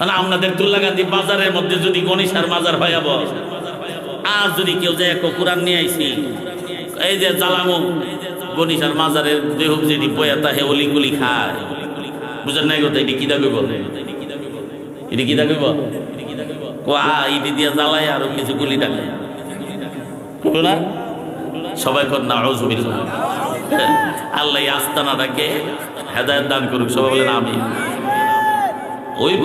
মানে আপনাদের তুল্লাগান্ধী বাজারের মধ্যে যদি গণেশার মাজার হয়াব আর যদি কেউ যায় এক কোরআন নিয়ে আইছি এই যে জ্বালামো গণেশার মাজারের দেহ যেটি বয়াতা হে অলিগুলি খায়, বুঝেন নাই কথা, এটি কি দাবি বলে? এটি কি দাবি বল? আ, ইটি কিছু হেদায়ত দান করুক, সবাই বলেন আমি হইব।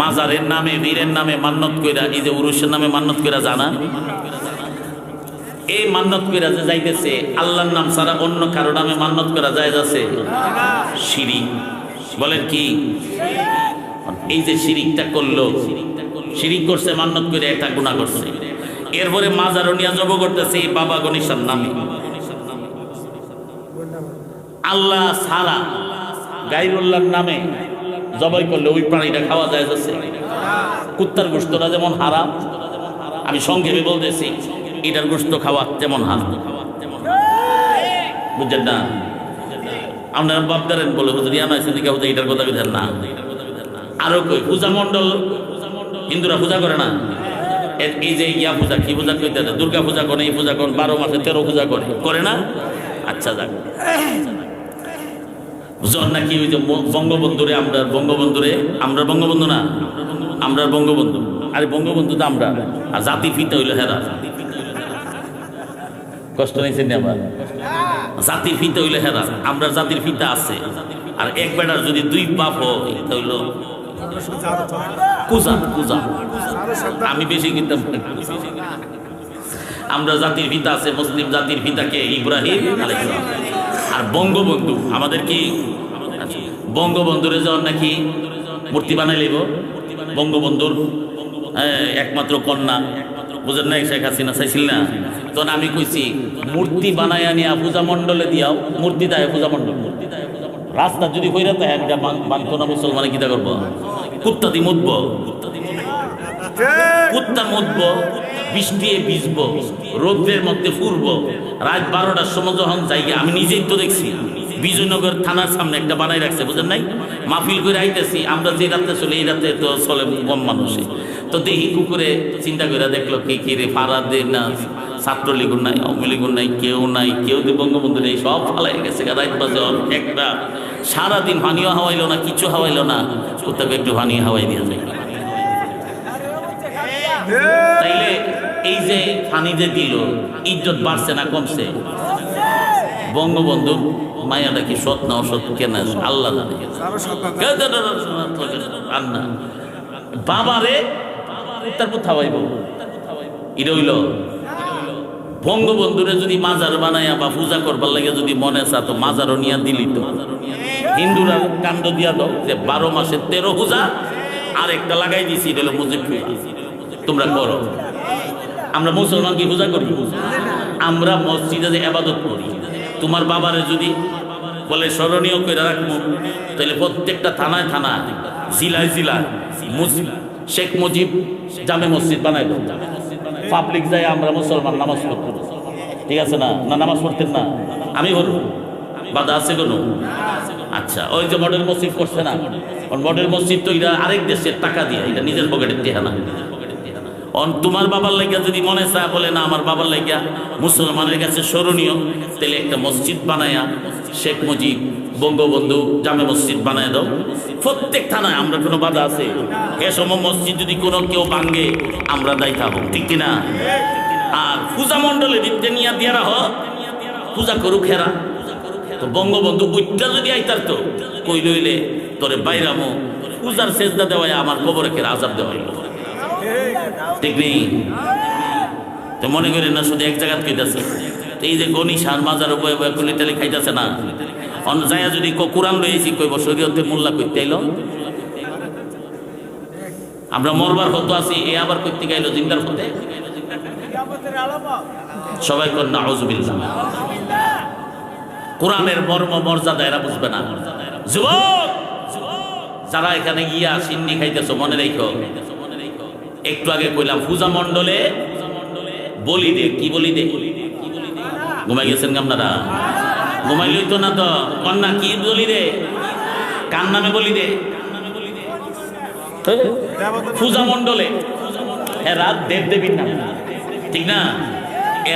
মাজারের নামে, বীরের নামে মান্নত কইরা, এই যে উরুষের নামে মান্নত কইরা জানা? এই মান্নত কইরা যে যাইতেছে, আল্লাহর নাম ছাড়া অন্য কারও নামে মান্নত করা যায় যাচ্ছে শিরিক। বলেন কি? এই যে শিরিকটা করল, শিরিক করছে, মান্নত করে একটা গুণা করছে। এরপরে মাজারও নিয়ে জব করতেছে, এই বাবা গণেশের নামে। আল্লাহ সারা গাইরুল্লাহর নামে জবাই করলে ওই প্রাণীটা খাওয়া যায় যাচ্ছে। কুত্তার গোস্তটা যেমন হারাম, আমি সংক্ষেপে বলতেছি, এটার গোস্ত খাওয়া তেমন হারাম। বুঝছেন না? আপনার বাপদারেন বলে হুজুর, ইয়ান আছেন হুজুর, এটার কথা বিধান না। আরও কই, পূজা মণ্ডল, হিন্দুরা পূজা করে না? এই যে ইয়া পূজা, কি পূজা কইতে? দুর্গা পূজা করে, এই পূজা করে, বারো মাসে তেরো পূজা করে। করে না? আচ্ছা যাক। নাকি ওই যে বঙ্গবন্ধুরে আমরা বঙ্গবন্ধুরে? আমরা বঙ্গবন্ধু না? আমরা বঙ্গবন্ধু। আরে বঙ্গবন্ধু তো আমরা। আর জাতি ফিতা হইল হেরা। কষ্ট নিয়েছেন নি আবার? জাতির ফিতা হইল হেরা। আমরা জাতির ফিতা আছে। আর এক বেটার যদি দুই তা হইল কুজা কুজা আমি বেশি কিন্তু আমরা জাতির পিতা আছে, মুসলিম জাতির পিতাকে ইব্রাহিম আলাইহিস। আর বঙ্গবন্ধু, আমাদের কি? বঙ্গবন্ধুরে যাওয়ার নাকি মূর্তি বানাই লইব, বঙ্গবন্ধুর একমাত্র কন্যা, বুঝেন না শেখ হাসিনা, চাইছিল না? তখন আমি কইছি, মূর্তি বানাই আনিয়া পূজা মণ্ডলে দিয়াও, মূর্তি দেয় পূজা মণ্ডল। রাস্তা যদি কইরা তাই একটা বান্ধব না মুসলমানে কিতা করব? কুত্তা দি মুতব। কুত্তা মুতব, বৃষ্টিয়ে ভিজব, রৌদ্রের মধ্যে ফুরব। রাত বারোটার সময় যখন যাই আমি নিজেই তো দেখছি, বিজয়নগর থানার সামনে একটা বানাই রাখছে, বুঝেন নাই? মাহফিল করে আইতেছি, আমরা যে রাতে চলে, এই রাতে তো চলে কম মানুষে। তো দেখি কুকুরে চিন্তা করে দেখল, কি কি রে ফারাদে না ছাত্রলীগ নাই, আওয়ামী নাই, কেউ নাই, কেউ বঙ্গবন্ধু নেই, সব ফালাই গেছে রাত বাজে একটা। সারাদিন পানিও হাওয়াইলো না, কিছু হাওয়াইলো না, কোথাও একটু পানি হাওয়াই দিয়ে যায়। তাইলে এই যে ফানি যে দিল, ইজ্জত বাড়ছে না কমছে? বঙ্গবন্ধু মায়াটা কি সৎ না অসৎ কেন আল্লাহ জানে। আর না বাবারে তারপর থাবাইব এটা হইল বঙ্গবন্ধুরে যদি মাজার বানাইয়া বা পূজা করবার লাগে যদি মনে চা তো মাজারও নিয়া দিলি তো। হিন্দুরা কাণ্ড দিয়া দাও যে বারো মাসে তেরো পূজা আর একটা লাগাই দিছি, এটা হলো মুজিব তোমরা করো। আমরা মুসলমান কি পূজা করি? আমরা মসজিদে আবাদত করি। তোমার বাবারে যদি বলে, স্মরণীয় করে রাখব, তাহলে প্রত্যেকটা থানায় থানা জিলায় মুসলিম শেখ মুজিব জামে মসজিদ বানাই পাবলিক যায়, আমরা মুসলমান নামাজ পড়তে ঠিক আছে না? না নামাজ পড়তেন না? আমি বলব। বাধা আছে কোনো? আচ্ছা ওই যে মডেল মসজিদ করছে না? মডেল মসজিদ তো এটা আরেক দেশের টাকা দিয়ে, এটা নিজের পকেটের টেহা না। তোমার বাবার লাইগা যদি মনে চায় বলে, না, আমার বাবার লাইগা মুসলমানের কাছে স্মরণীয়, তাহলে একটা মসজিদ বানায়া শেখ মুজিব, বঙ্গবন্ধু জামে মসজিদ বানায় দাও। প্রত্যেক থানায় আমরা কোনো বাধা আছে। এ সময় মসজিদ যদি কোনো কেউ ভাঙ্গে আমরা দায়ী থাকব। ঠিক কিনা? আর পূজা মণ্ডলে দিতে নিয়ে দিয়া রাহ পূজা করুক হেরা। তো বঙ্গবন্ধু বইটা যদি আইতার তো, কই লইলে তোরে বাইরামো। পূজার সেজদা দেওয়ায় আমার কবরে খেরা আজাব দেওয়াই ঠিক নেই তো মনে করেন না, শুধু এক জায়গাত কইতাছে তো এই যে গণি সার মাজার উপরে কুলি টালি খাইতেছে না? অন্য জায়গা যদি কোরআন লইছি কইব, শরীয়তে মোল্লা কইতে আইলো। আমরা মরবার হতো আছি, এ আবার করতে গাইলো জিন্দার হতে? সবাই কর না হজবিল্লা কোরআনের মর্ম, মর্যাদা এরা বুঝবে না। যুবক! যারা এখানে গিয়া সিন্নি খাইতেছো, মনে রেখো। একটু আগে কইলাম, পূজা মণ্ডলে বলি দে, কি বলি দে? ঘুমাই গেছেন আপনারা ঘুমাইলই তো না তো, কন্যা কি বলি দে? কার নামে বলি দে? পূজা মণ্ডলে। এরা দেবদেবীর নামে। ঠিক না?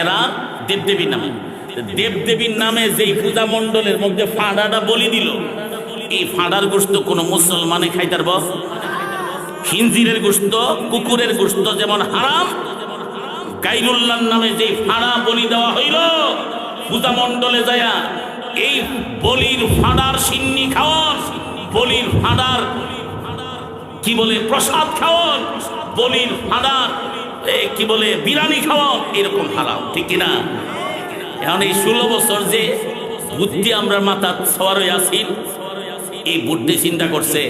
এরা দেবদেবীর নামে। দেবদেবীর নামে যেই পূজা মণ্ডলের মধ্যে ফাঁড়াটা বলি দিল, এই ফাঁড়ার গোস্ত কোনো মুসলমানে খাইতার বস? হিনজিরের গোস্ত, কুকুরের গোস্ত যেমন হারাম, গাইরুল্লাহর নামে যে ফাড়া বলি দেওয়া হইল পূজা মণ্ডলে যায়া এই বলির ফাড়ার সিন্নি খাওয়ান, বলির ফাড়ার, কি বলে, প্রসাদ খাওয়ান, বলির ফাড়ার কি বলে বিরানি খাওয়ান, এরকম হারাম, ঠিক কিনা? এখন এই ষোলো বছর যে বুদ্ধি আমরা মাথা সবার আছি, এই বুদ্ধি চিন্তা করছে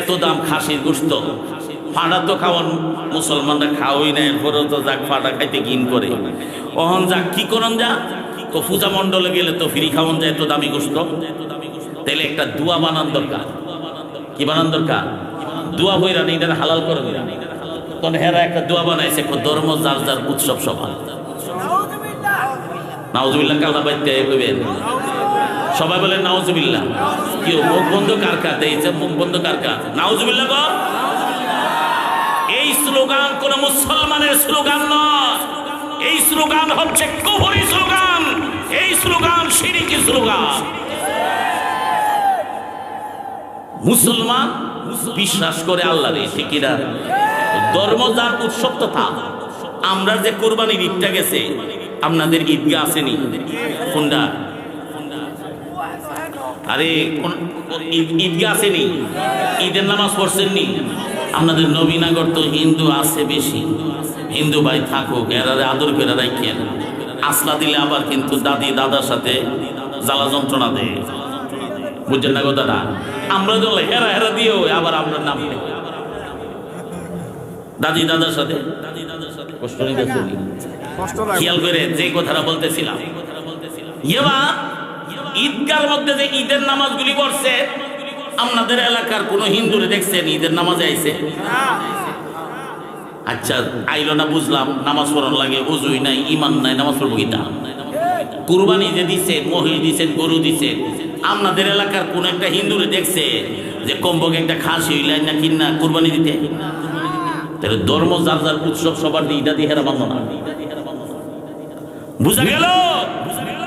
এত দাম খাসির গোস্ত ফাড়া তো খাওয়ান, মুসলমানরা খাওয়াই না এরপরে তো যাক ফাড়া খাইতে কিন করে। অহন যাক, কি করন যা? তো পূজা মণ্ডলে গেলে তো ফ্রি খাওয়ান যায় এত দামি গোস্ত তাহলে একটা দুয়া বানান দরকার। কি বানান দরকার? দুয়া বইরা নেই এটা হালাল করে তখন হেরা একটা দোয়া বানাইছে ধর্ম, যার যার, উৎসব সভা নাউজুবিল্লাহ কাল্লা বাইতে কইবেন সবাই বলে, নাউজুবিল্লাহ। কেউ মুখ বন্ধ কার কার? মুখ বন্ধ কার কার? নাউজুবিল্লাহ কর এই স্লোগান কোন মুসলমানের স্লোগান নয়। এই স্লোগান হচ্ছে কুফরি স্লোগান। এই স্লোগান সিরিকি স্লোগান। মুসলমান বিশ্বাস করে আল্লাহ ঠিক ধর্ম যার উৎসব তো। আমরা যে কোরবানির ঈদটা গেছে, আপনাদের ঈদগাহ আসেনি। কোনটা? আরে কোন- ঈদ- আসেনি? ঈদের নামাজ পড়ছেননি? আপনাদের নবীনগর তো হিন্দু আছে বেশি। হিন্দু ভাই থাকুক এরা আদর করে রাখেন। আসলা দিলে আবার কিন্তু দাদি দাদার সাথে জ্বালা যন্ত্রণা দেয়। বুঝছেন না কথাটা? আমরা তো হেরা হেরা দিয়েও আবার আমরা নাম। দাদি দাদার সাথে? কষ্ট খেয়াল করে যে কথাটা বলতেছিলাম। ইয়েবা ঈদগার মধ্যে যে ঈদের নামাজগুলি পড়ছে, আপনাদের এলাকার কোন হিন্দুরে দেখছেন ঈদের নামাজে আইছে? আচ্ছা আইলো না বুঝলাম, নামাজ পড়ার লাগে উজুই নাই ইমান নাই, নামাজ পড়ব গীতা কুরবানি যে দিছে, মহিষ দিছেন গরু দিছে, আপনাদের এলাকার কোন একটা হিন্দুরে দেখছে যে কমপক্ষে একটা খাসি হইলে না কিনা কুরবানি দিতে? তাহলে ধর্ম যার যার উৎসব সবার দিয়ে ইটা দিয়ে হেরা বান্ধ না? বুঝা গেল?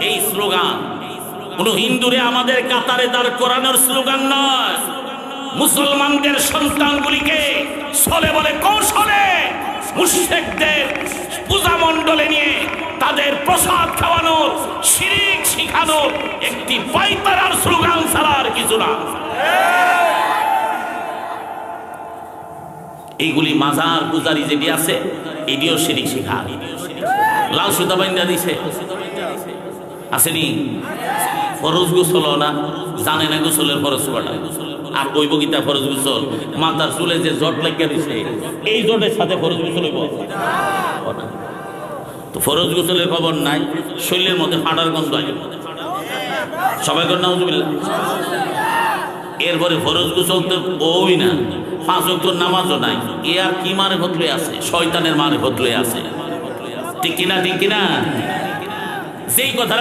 এই স্লোগান কোন হিন্দুরে আমাদের কাতারে দাঁড় করানোর স্লোগান নয়। মুসলমানদের সন্তানগুলিকে ছলে বলে কৌশলে মুশেকদের পূজা মণ্ডলে নিয়ে তাদের প্রসাদ খাওয়ানোর, শিরিক শিখানোর একটি পাইতারার স্লোগান ছাড়া আর কিছু না। এইগুলি মাজার পূজারি যেটি আছে, এটিও শিরিক শিখা। লাল সুতা বাইন্দা দিছে। আসেনি? ফরজ গোসল না, জানে না গোসলের ফরজ কটা আর ওই বগিতা ফরজ গোসল? মাথার চুলে যে জট লাগিয়ে দিছে, এই জটের সাথে ফরজ গোসল হইব? তো ফরজ গোসলের খবর নাই, শরীরের মধ্যে ফাটার গন্ধ আসবে সবাই কর, নাউজুবিল্লাহ। এরপরে ফরজ গোসল তো ওই না, পাঁচ অক্টর নামাজও নাই। এ আর কি মারে ভতলে আছে? শয়তানের মারে ভতলে আছে। ঠিক কিনা ঠিক কিনা? যেই কথা